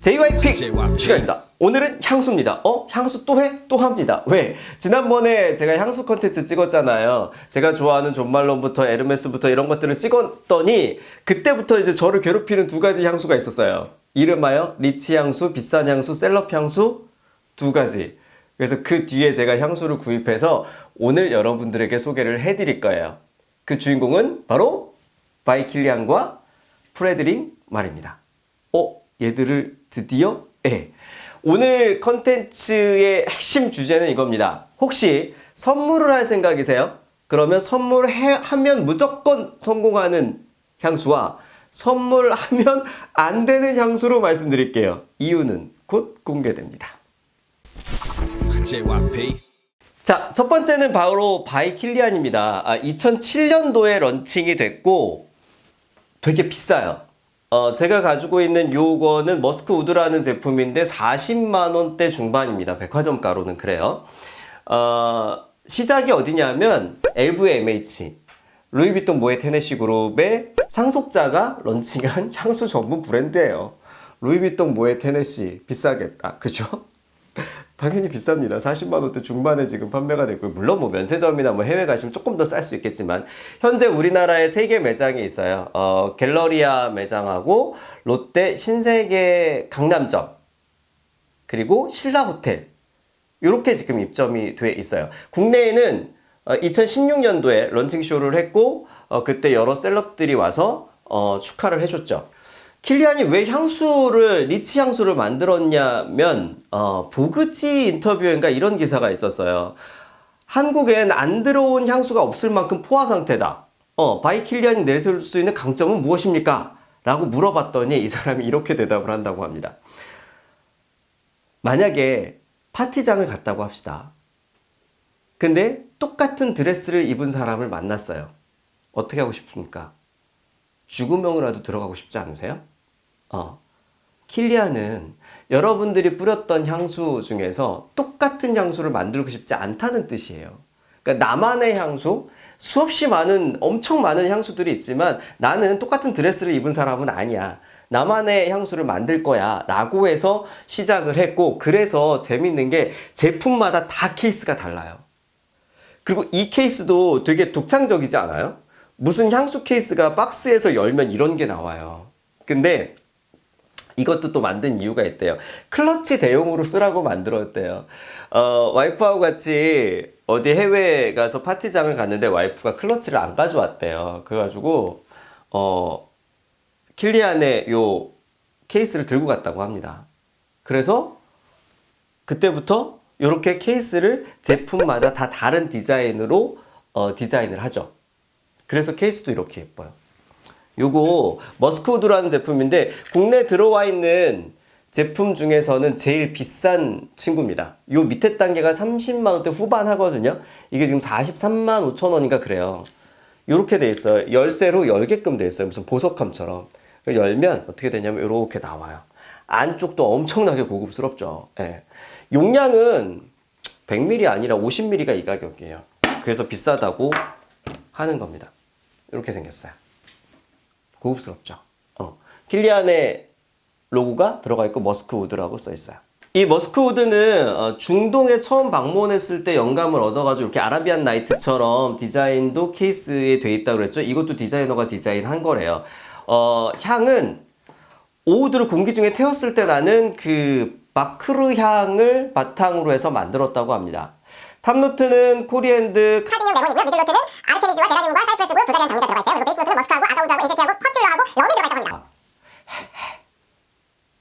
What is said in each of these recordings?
JYP. 시간입니다. 오늘은 향수입니다. 어? 향수 또 해? 또 합니다. 왜? 지난번에 제가 향수 컨텐츠 찍었잖아요. 제가 좋아하는 존말론부터 에르메스부터 이런 것들을 찍었더니 그때부터 이제 저를 괴롭히는 두 가지 향수가 있었어요. 이름하여 리치 향수, 비싼 향수, 셀럽 향수 두 가지. 그래서 그 뒤에 제가 향수를 구입해서 오늘 여러분들에게 소개를 해드릴 거예요. 그 주인공은 바로 바이킬리안과 프레드링 말입니다. 어? 얘들을 드디어? 예. 오늘 컨텐츠의 핵심 주제는 이겁니다. 혹시 선물을 할 생각이세요? 그러면 선물하면 무조건 성공하는 향수와 선물하면 안 되는 향수로 말씀드릴게요. 이유는 곧 공개됩니다. JYP. 자, 첫 번째는 바로 바이킬리안입니다. 아, 2007년도에 런칭이 됐고 되게 비싸요. 어, 제가 가지고 있는 요거는 머스크 우드라는 제품인데 40만 원대 중반입니다. 백화점가로는 그래요. 어, 시작이 어디냐면 LVMH 루이비통 모에 테네시 그룹의 상속자가 런칭한 향수 전문 브랜드예요. 루이비통 모에 테네시 비싸겠다. 그죠? 당연히 비쌉니다. 40만 원대 중반에 지금 판매가 되고 물론 뭐 면세점이나 뭐 해외 가시면 조금 더 쌀 수 있겠지만 현재 우리나라에 세 개 매장이 있어요. 어, 갤러리아 매장하고 롯데 신세계 강남점 그리고 신라 호텔 이렇게 지금 입점이 돼 있어요. 국내에는 2016년도에 런칭 쇼를 했고 어, 그때 여러 셀럽들이 와서 어, 축하를 해줬죠. 킬리안이 왜 향수를 니치 향수를 만들었냐면 어, 보그지 인터뷰인가 이런 기사가 있었어요. 한국엔 안 들어온 향수가 없을 만큼 포화 상태다. 어, 바이 킬리안이 내세울 수 있는 강점은 무엇입니까? 라고 물어봤더니 이 사람이 이렇게 대답을 한다고 합니다. 만약에 파티장을 갔다고 합시다. 근데 똑같은 드레스를 입은 사람을 만났어요. 어떻게 하고 싶습니까? 죽음명이라도 들어가고 싶지 않으세요? 어. 킬리안은 여러분들이 뿌렸던 향수 중에서 똑같은 향수를 만들고 싶지 않다는 뜻이에요. 그러니까 나만의 향수, 수없이 많은, 엄청 많은 향수들이 있지만 나는 똑같은 드레스를 입은 사람은 아니야. 나만의 향수를 만들 거야. 라고 해서 시작을 했고, 그래서 재밌는 게 제품마다 다 케이스가 달라요. 그리고 이 케이스도 되게 독창적이지 않아요? 무슨 향수 케이스가 박스에서 열면 이런 게 나와요. 근데 이것도 또 만든 이유가 있대요. 클러치 대용으로 쓰라고 만들었대요. 어, 와이프하고 같이 어디 해외에 가서 파티장을 갔는데 와이프가 클러치를 안 가져왔대요. 그래가지고, 어, 킬리안의 요 케이스를 들고 갔다고 합니다. 그래서 그때부터 이렇게 케이스를 제품마다 다 다른 디자인으로 어, 디자인을 하죠. 그래서 케이스도 이렇게 예뻐요. 요거 머스크우드라는 제품인데 국내 들어와 있는 제품 중에서는 제일 비싼 친구입니다. 요 밑에 단계가 30만 원대 후반 하거든요. 이게 지금 43만 5천 원인가 그래요. 요렇게 돼 있어요. 열쇠로 열게끔 돼 있어요. 무슨 보석함처럼. 열면 어떻게 되냐면 이렇게 나와요. 안쪽도 엄청나게 고급스럽죠. 예. 용량은 100ml 아니라 50ml가 이 가격이에요. 그래서 비싸다고 하는 겁니다. 이렇게 생겼어요. 고급스럽죠. 어. 킬리안의 로고가 들어가 있고 머스크 우드라고 써 있어요. 이 머스크 우드는 어, 중동에 처음 방문했을 때 영감을 얻어가지고 이렇게 아라비안 나이트처럼 디자인도 케이스에 돼 있다고 그랬죠. 이것도 디자이너가 디자인한 거래요. 어, 향은 오우드를 공기 중에 태웠을 때 나는 그 마크르 향을 바탕으로 해서 만들었다고 합니다. 탑노트는 코리앤드 카드뇽 레몬이고요. 미들노트는 아르테미즈와 데라뇰과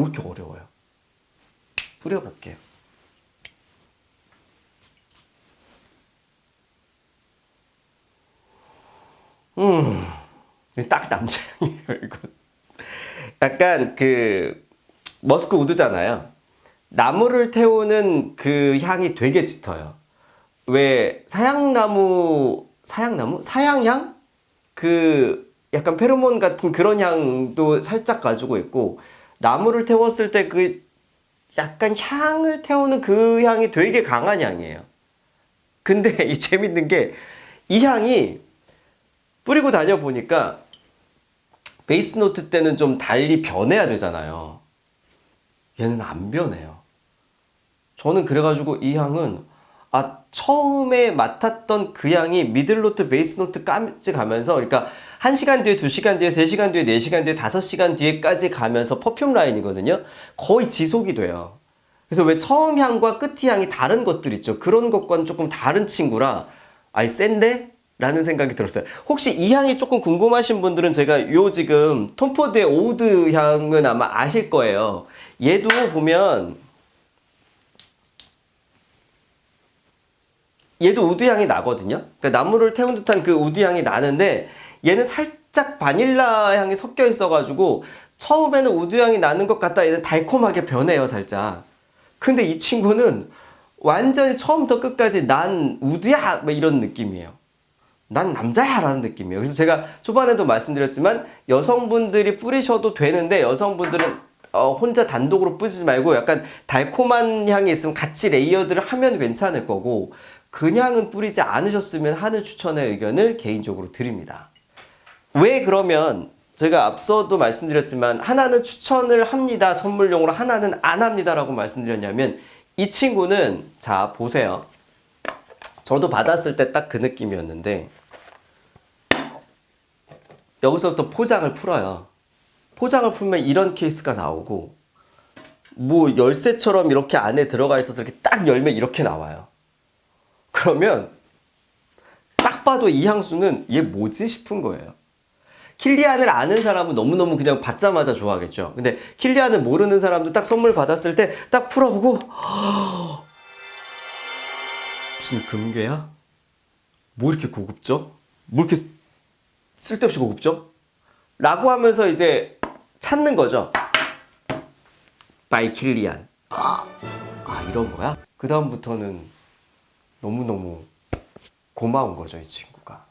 뭐 이렇게 어려워요? 뿌려볼게요. 음, 딱 남자향이에요, 이거. 약간 그, 머스크 우드잖아요. 나무를 태우는 그 향이 되게 짙어요. 왜, 사양나무, 사양나무? 사양향? 그, 약간 페로몬 같은 그런 향도 살짝 가지고 있고, 나무를 태웠을 때 그 약간 향을 태우는 그 향이 되게 강한 향이에요. 근데 이 재밌는 게 이 향이 뿌리고 다녀 보니까 베이스 노트 때는 좀 달리 변해야 되잖아요. 얘는 안 변해요. 저는 그래가지고 이 향은 아 처음에 맡았던 그 향이 미들노트, 베이스노트까지 가면서 그러니까 1시간 뒤에, 2시간 뒤에, 3시간 뒤에, 4시간 뒤에, 5시간 뒤에까지 가면서 퍼퓸 라인이거든요. 거의 지속이 돼요. 그래서 왜 처음 향과 끝 향이 다른 것들 있죠. 그런 것과는 조금 다른 친구라 아이 센데? 라는 생각이 들었어요. 혹시 이 향이 조금 궁금하신 분들은 제가 요 지금 톰포드의 오우드 향은 아마 아실 거예요. 얘도 보면 얘도 우드 향이 나거든요. 그러니까 나무를 태운 듯한 그 우드 향이 나는데 얘는 살짝 바닐라 향이 섞여 있어가지고 처음에는 우드 향이 나는 것 같다. 얘는 달콤하게 변해요, 살짝. 근데 이 친구는 완전히 처음부터 끝까지 난 우드야! 뭐 이런 느낌이에요. 난 남자야! 라는 느낌이에요. 그래서 제가 초반에도 말씀드렸지만 여성분들이 뿌리셔도 되는데 여성분들은 어, 혼자 단독으로 뿌리지 말고 약간 달콤한 향이 있으면 같이 레이어드를 하면 괜찮을 거고 그냥은 뿌리지 않으셨으면 하는 추천의 의견을 개인적으로 드립니다. 왜 그러면 제가 앞서도 말씀드렸지만 하나는 추천을 합니다. 선물용으로 하나는 안 합니다라고 말씀드렸냐면 이 친구는 자 보세요. 저도 받았을 때 딱 그 느낌이었는데 여기서부터 포장을 풀어요. 포장을 풀면 이런 케이스가 나오고 뭐 열쇠처럼 이렇게 안에 들어가 있어서 이렇게 딱 열면 이렇게 나와요. 그러면 딱 봐도 이 향수는 얘 뭐지 싶은 거예요. 킬리안을 아는 사람은 너무너무 그냥 받자마자 좋아하겠죠. 근데 킬리안을 모르는 사람도 딱 선물 받았을 때 딱 풀어보고 무슨 금괴야? 뭐 이렇게 고급져? 뭐 이렇게 쓸데없이 고급져? 라고 하면서 이제 찾는 거죠. 바이 킬리안. 아, 아 이런 거야? 그 다음부터는 너무너무 고마운 거죠, 이 친구가.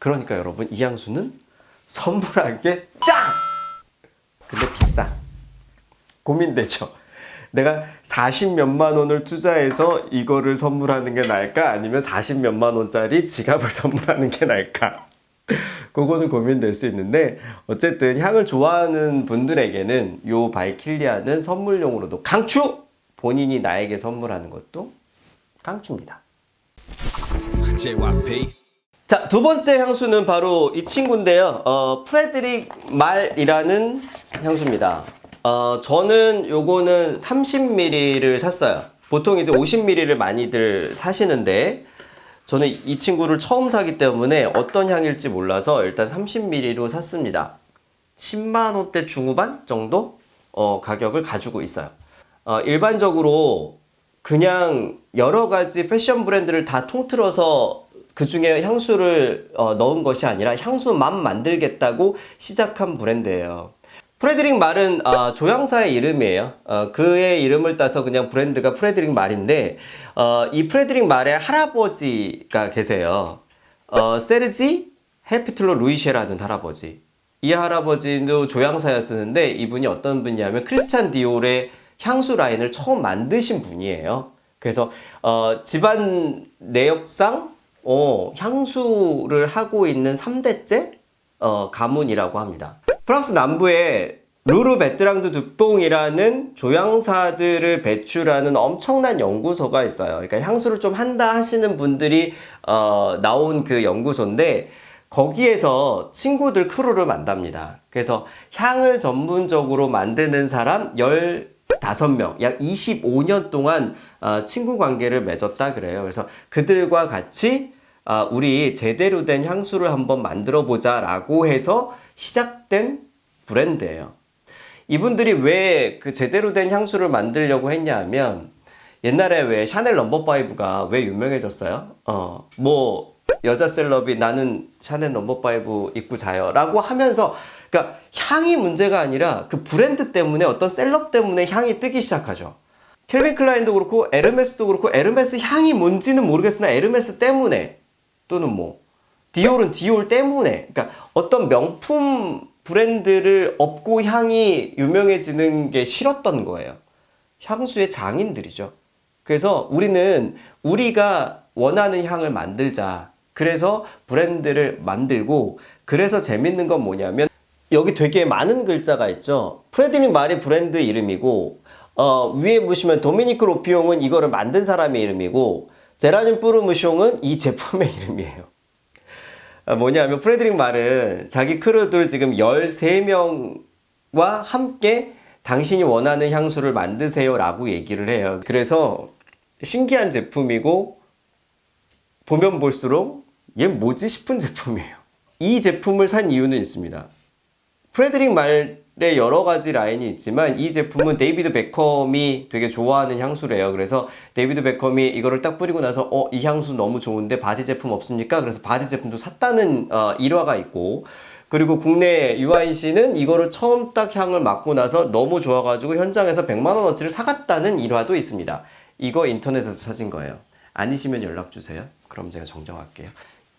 그러니까 여러분, 이 향수는 선물하기에 짱! 근데 비싸. 고민되죠? 내가 40 몇만 원을 투자해서 이거를 선물하는 게 나을까? 아니면 40 몇만 원짜리 지갑을 선물하는 게 나을까? 그거는 고민될 수 있는데 어쨌든 향을 좋아하는 분들에게는 요 바이킬리아는 선물용으로도 강추! 본인이 나에게 선물하는 것도 깡줍니다. JYP. 자, 두 번째 향수는 바로 이 친구인데요. 어, 프레드릭 말이라는 향수입니다. 어, 저는 요거는 30ml를 샀어요. 보통 이제 50ml를 많이들 사시는데, 저는 이 친구를 처음 사기 때문에 어떤 향일지 몰라서 일단 30ml로 샀습니다. 10만 원대 중후반 정도? 어, 가격을 가지고 있어요. 어, 일반적으로 그냥 여러 가지 패션 브랜드를 다 통틀어서 그 중에 향수를 어, 넣은 것이 아니라 향수만 만들겠다고 시작한 브랜드예요. 프레드릭 말은 어, 조향사의 이름이에요. 어, 그의 이름을 따서 그냥 브랜드가 프레드릭 말인데 어, 이 프레드릭 말의 할아버지가 계세요. 어, 세르지 헤피틀로 루이셰라는 할아버지. 이 할아버지도 조향사였었는데 이분이 어떤 분이냐면 크리스찬 디올의 향수 라인을 처음 만드신 분이에요. 그래서 어, 집안 내역상 어, 향수를 하고 있는 3대째 어, 가문이라고 합니다. 프랑스 남부에 루르 베트랑드 두뽕이라는 조향사들을 배출하는 엄청난 연구소가 있어요. 그러니까 향수를 좀 한다 하시는 분들이 어, 나온 그 연구소인데 거기에서 친구들 크루를 만답니다. 그래서 향을 전문적으로 만드는 사람 15명, 약 25년 동안 어, 친구 관계를 맺었다 그래요. 그래서 그들과 같이 아, 우리 제대로 된 향수를 한번 만들어 보자 라고 해서 시작된 브랜드예요. 이분들이 왜 그 제대로 된 향수를 만들려고 했냐 하면 옛날에 왜 샤넬 넘버 5가 왜 유명해졌어요? 어, 뭐 여자 셀럽이 나는 샤넬 넘버 5 입고 자요라고 하면서 그러니까 향이 문제가 아니라 그 브랜드 때문에 어떤 셀럽 때문에 향이 뜨기 시작하죠. 켈빈 클라인도 그렇고 에르메스도 그렇고 에르메스 향이 뭔지는 모르겠으나 에르메스 때문에 또는 뭐 디올은 디올 때문에 그러니까 어떤 명품 브랜드를 업고 향이 유명해지는 게 싫었던 거예요. 향수의 장인들이죠. 그래서 우리는 우리가 원하는 향을 만들자. 그래서 브랜드를 만들고 그래서 재밌는 건 뭐냐면 여기 되게 많은 글자가 있죠. 프레드릭 말이 브랜드 이름이고 어, 위에 보시면 도미니크 로피옹은 이거를 만든 사람의 이름이고 제라늄 뿌르무숑은 이 제품의 이름이에요. 아, 뭐냐면 프레드릭 말은 자기 크루들 지금 13명과 함께 당신이 원하는 향수를 만드세요 라고 얘기를 해요. 그래서 신기한 제품이고 보면 볼수록 얘 뭐지 싶은 제품이에요. 이 제품을 산 이유는 있습니다. 프레드릭 말의 여러 가지 라인이 있지만 이 제품은 데이비드 베컴이 되게 좋아하는 향수래요. 그래서 데이비드 베컴이 이거를 딱 뿌리고 나서 어 이 향수 너무 좋은데 바디 제품 없습니까? 그래서 바디 제품도 샀다는 어, 일화가 있고 그리고 국내 유아인 씨는 이거를 처음 딱 향을 맡고 나서 너무 좋아가지고 현장에서 100만 원어치를 사갔다는 일화도 있습니다. 이거 인터넷에서 찾은 거예요. 아니시면 연락 주세요. 그럼 제가 정정할게요.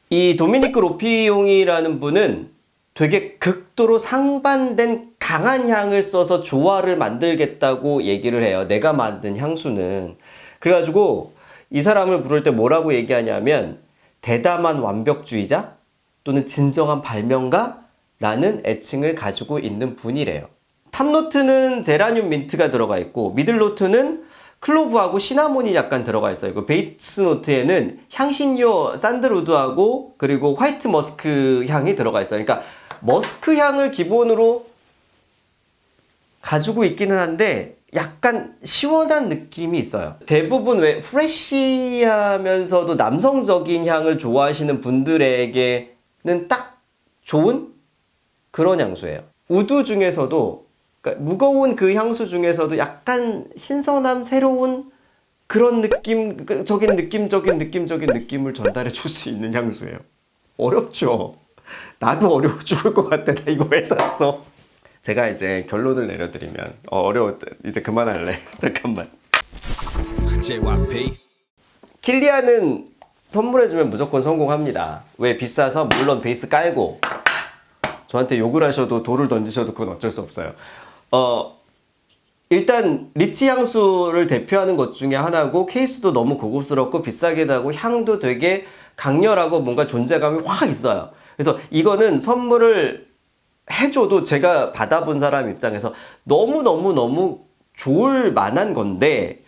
이 도미니크 로피용이라는 분은 되게 극도로 상반된 강한 향을 써서 조화를 만들겠다고 얘기를 해요. 내가 만든 향수는. 그래가지고 이 사람을 부를 때 뭐라고 얘기하냐면 대담한 완벽주의자 또는 진정한 발명가라는 애칭을 가지고 있는 분이래요. 탑노트는 제라늄 민트가 들어가 있고 미들노트는 클로브하고 시나몬이 약간 들어가 있어요. 그 베이스 노트에는 향신료 산드루드하고 그리고 화이트 머스크 향이 들어가 있어요. 그러니까 머스크 향을 기본으로 가지고 있기는 한데 약간 시원한 느낌이 있어요. 대부분 왜 프레쉬하면서도 남성적인 향을 좋아하시는 분들에게는 딱 좋은 그런 향수예요. 우드 중에서도 그러니까 무거운 그 향수 중에서도 약간 신선함, 새로운 그런 느낌, 그 적인 느낌적인 느낌적인 느낌을 전달해 줄 수 있는 향수예요. 어렵죠. 나도 어려워 죽을 것 같아. 나 이거 왜 샀어? 제가 이제 결론을 내려드리면 어, 어려워 이제 그만할래. 잠깐만. JYP. 킬리안은 선물해주면 무조건 성공합니다. 왜 비싸서 물론 베이스 깔고 저한테 욕을 하셔도 돌을 던지셔도 그건 어쩔 수 없어요. 어 일단 리치 향수를 대표하는 것 중에 하나고 케이스도 너무 고급스럽고 비싸기도 하고 향도 되게 강렬하고 뭔가 존재감이 확 있어요. 그래서 이거는 선물을 해줘도 제가 받아본 사람 입장에서 너무너무너무 좋을 만한 건데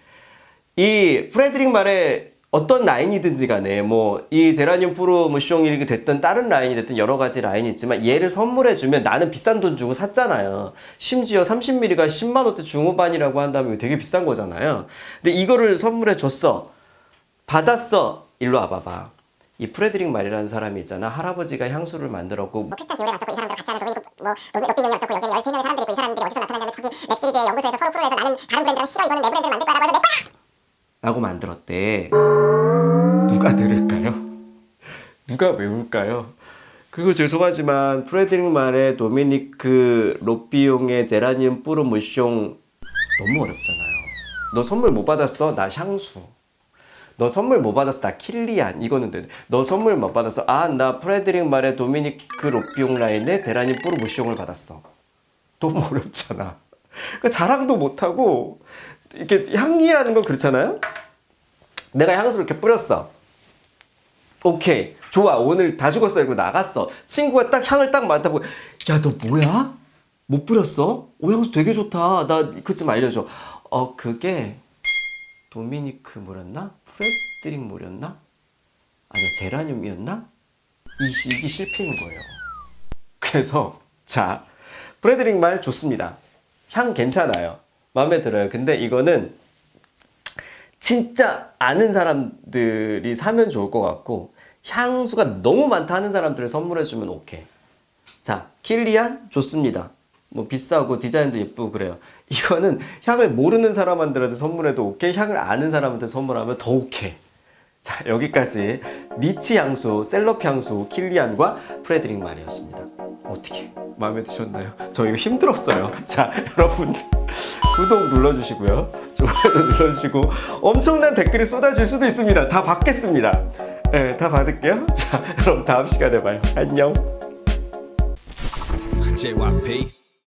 이 프레드릭 말에 어떤 라인이든지 간에 뭐 이 제라늄 프로 무숑이 됐든 다른 라인이 됐든 여러 가지 라인이 있지만 얘를 선물해 주면 나는 비싼 돈 주고 샀잖아요. 심지어 30ml가 10만 원대 중후반이라고 한다면 되게 비싼 거잖아요. 근데 이거를 선물해 줬어. 받았어. 일로 와봐봐. 이 프레드릭 말이라는 사람이 있잖아. 할아버지가 향수를 만들었고 뭐 크리스찬 디올에 갔었고 이 사람들 같이 하는 도미니크 뭐 로비 로비용이 없었고 여기 13명의 사람들이 있고 이 사람들이 어디서 나타났냐면 저기 랩시리즈의 연구소에서 서로 프로에서 나는 다른 브랜드랑 싫어 이거는 내 브랜드를 만들 거라고 해서 내 거야! 라고 만들었대. 누가 들을까요? 누가 외울까요? 그리고 죄송하지만 프레드릭 말의 도미니크 로비용의 제라늄 뿌르 무숑 너무 어렵잖아요. 너 선물 못 받았어? 나 향수. 너 선물 못 받았어? 나 킬리안. 이거는 되는데. 너 선물 못 받았어? 아, 나 프레드릭 말의 도미니크 로비용 라인의 제라늄 뿌르 무숑을 받았어. 너무 어렵잖아. 그 자랑도 못하고 이렇게 향기하는 건 그렇잖아요. 내가 향수를 이렇게 뿌렸어. 오케이. 좋아. 오늘 다 죽었어. 이러고 나갔어. 친구가 딱 향을 딱 맡아보고, 야, 너 뭐야? 못 뿌렸어? 오, 향수 되게 좋다. 나좀 알려줘. 어, 그게 도미니크 뭐였나? 프레드릭 뭐였나? 아니야, 제라늄이었나? 이, 이게 실패인 거예요. 그래서, 자, 프레드릭 말 좋습니다. 향 괜찮아요. 마음에 들어요. 근데 이거는 진짜 아는 사람들이 사면 좋을 것 같고 향수가 너무 많다 하는 사람들을 선물해주면 오케이. 자, 킬리안 좋습니다. 뭐 비싸고 디자인도 예쁘고 그래요. 이거는 향을 모르는 사람한테라도 선물해도 오케이. 향을 아는 사람한테 선물하면 더 오케이. 자, 여기까지 리치 향수, 셀럽 향수, 킬리안과 프레드릭 말이었습니다. 어떻게 마음에 드셨나요? 저 이거 힘들었어요. 자, 여러분 구독 눌러주시고요. 좋아요 눌러주시고 엄청난 댓글이 쏟아질 수도 있습니다. 다 받겠습니다. 네, 다 받을게요. 자, 그럼 다음 시간에 봐요. 안녕. JYP.